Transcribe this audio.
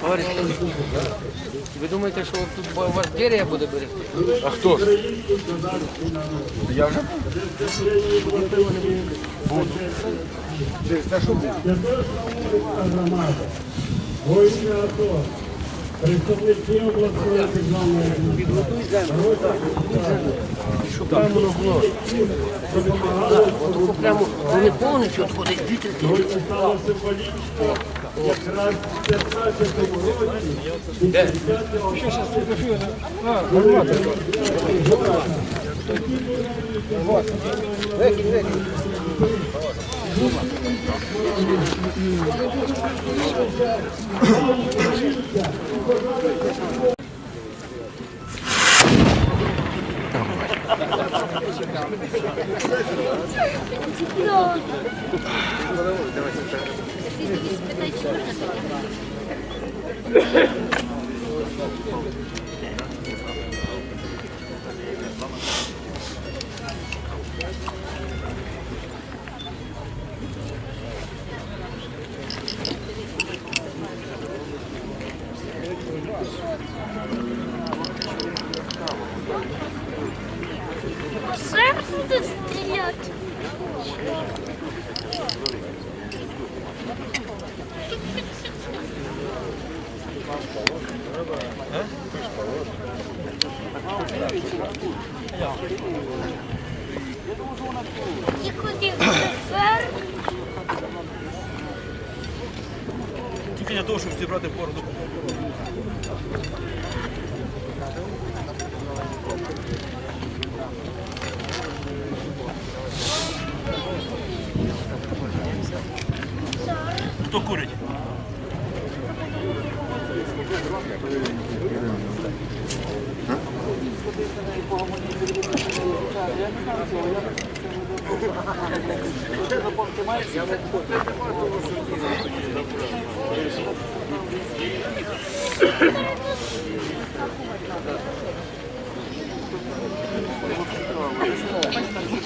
Товариш, ви думаєте, що тут у вас дерев'я буде берегти? А хто ж? Я вже буду. Через те, що буду. Представники обласної державної Щоб там воно було. От прямо вони повністю вітер. сьогодні стало символічно, якраз 15 році, Зараз Давай. Буде стріляти. І куди тепер? Тільки для того, щоб зібрати бороду. Хто курить? よかったです。